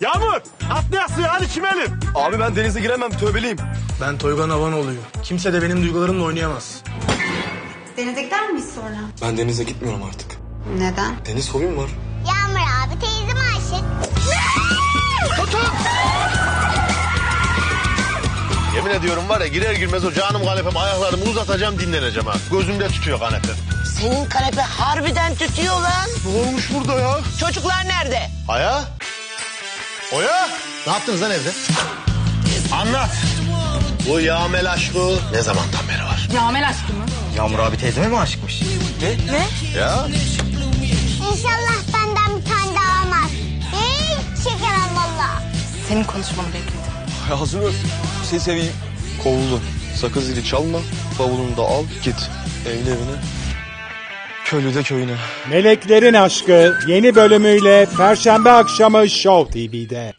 Yağmur atlayak suya hadi çimelim. Abi ben denize giremem tövbeliyim. Ben Toygan Havanoğlu'yum. Kimse de benim duygularımla oynayamaz. Denize gider miyiz sonra? Ben denize gitmiyorum artık. Neden? Deniz fobim var. Yağmur abi teyzeme aşık. Yemin ediyorum var ya girer girmez o canım kanepem ayaklarımı uzatacağım dinleneceğim ha. Gözümde tutuyor kanepem. Senin kanepe harbiden tütüyor lan. Ne olmuş burada ya? Çocuklar nerede? Aya? Oya? Ne yaptınız lan evde? Anlat. Bu yağmel aşkı ne zamandan beri var? Yağmel aşkı mı? Yağmur abi teyzeme mi aşıkmış? Ya İnşallah benden bir tane daha olmaz. Hiç çekemem valla. Senin konuşmanı bekledim. Hazır Seni seveyim. Kovuldu. Sakız zili çalma. Bavulunu da al git. Evli evine. Köylü de köyüne. Meleklerin Aşkı yeni bölümüyle Perşembe akşamı Show TV'de.